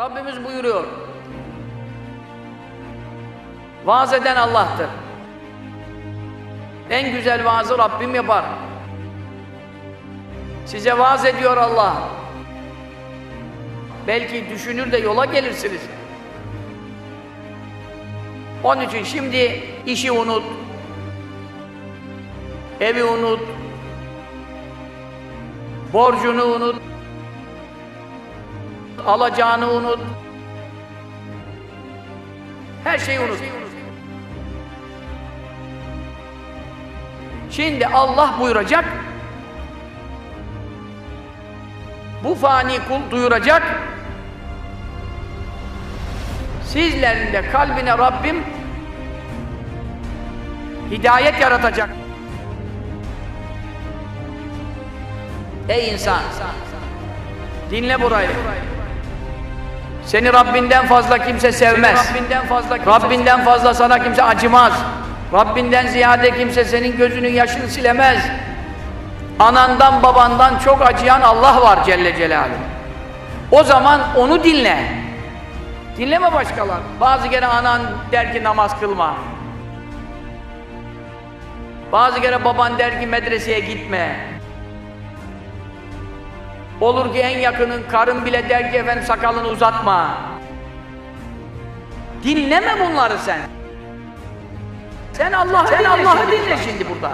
Rabbimiz buyuruyor. Vaaz eden Allah'tır. En güzel vaazı Rabbim yapar. Size vaaz ediyor Allah. Belki düşünür de yola gelirsiniz. Onun için şimdi işi unut, evi unut, borcunu unut, alacağını unut, her şeyi unut. Şimdi Allah buyuracak, bu fani kul duyuracak, sizlerin de kalbine Rabbim hidayet yaratacak. Ey insan! Dinle burayı. Seni Rabbinden fazla kimse sevmez. Rabbinden fazla Rabbinden fazla sana kimse acımaz. Rabbinden ziyade kimse senin gözünün yaşını silemez. Anandan babandan çok acıyan Allah var Celle Celaluhu. O zaman onu dinle. Dinleme başkalar. Bazı kere anan der ki namaz kılma. Bazı kere baban der ki medreseye gitme. Olur ki en yakının karın bile der ki efendim sakalını uzatma. Dinleme bunları sen. Sen Allah'ı dinle, Allah'ı dinle şimdi burada.